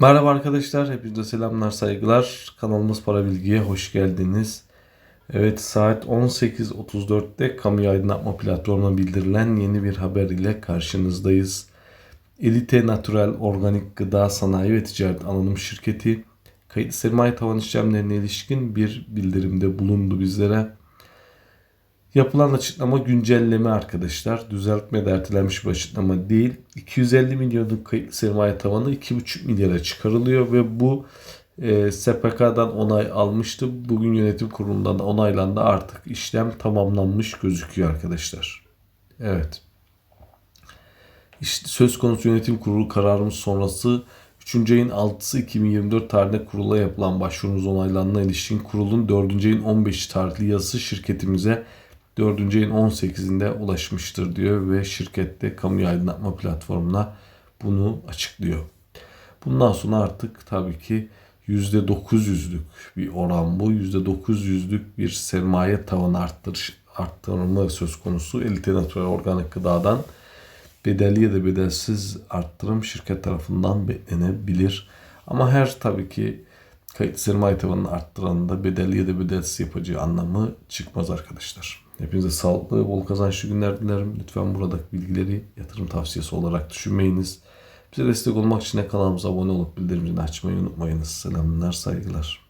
Merhaba arkadaşlar, hepinize selamlar, saygılar. Kanalımız Para Bilgi'ye hoş geldiniz. Evet, saat 18.34'te kamu aydınlatma platformuna bildirilen yeni bir haber ile karşınızdayız. Elite Natural Organik Gıda Sanayi ve Ticaret Anonim Şirketi kayıtlı sermaye tavan işlemlerine ilişkin bir bildirimde bulundu bizlere. Yapılan açıklama güncelleme arkadaşlar. Düzeltme de ertelenmiş bir açıklama değil. 250 milyonluk kayıtlı sermaye tavanı 2,5 milyara çıkarılıyor ve bu e, SPK'dan onay almıştı. Bugün yönetim kurulundan da onaylandı. Artık işlem tamamlanmış gözüküyor arkadaşlar. Evet. İşte söz konusu yönetim kurulu kararımız sonrası 3. ayın 6'sı 2024 tarihinde kurula yapılan başvurumuz onaylanana ilişkin kurulun 4. ayın 15 tarihli yazısı şirketimize 4. ayın 18'inde ulaşmıştır diyor ve şirkette kamu aydınlatma platformuna bunu açıklıyor. Bundan sonra artık tabii ki %900'lük bir oran bu. %900'lük bir sermaye tavanı arttırış, arttırma söz konusu. Elite Natural Organik Gıda'dan bedelli ya da bedelsiz arttırım şirket tarafından beklenebilir. Ama her tabii ki kayıt sermaye tavanını arttıranında bedelli ya da bedelsiz yapacağı anlamı çıkmaz arkadaşlar. Hepinize sağlıklı, bol kazançlı günler dilerim. Lütfen buradaki bilgileri yatırım tavsiyesi olarak düşünmeyiniz. Bize destek olmak için kanalımıza abone olup bildirimleri açmayı unutmayınız. Selamlar, saygılar.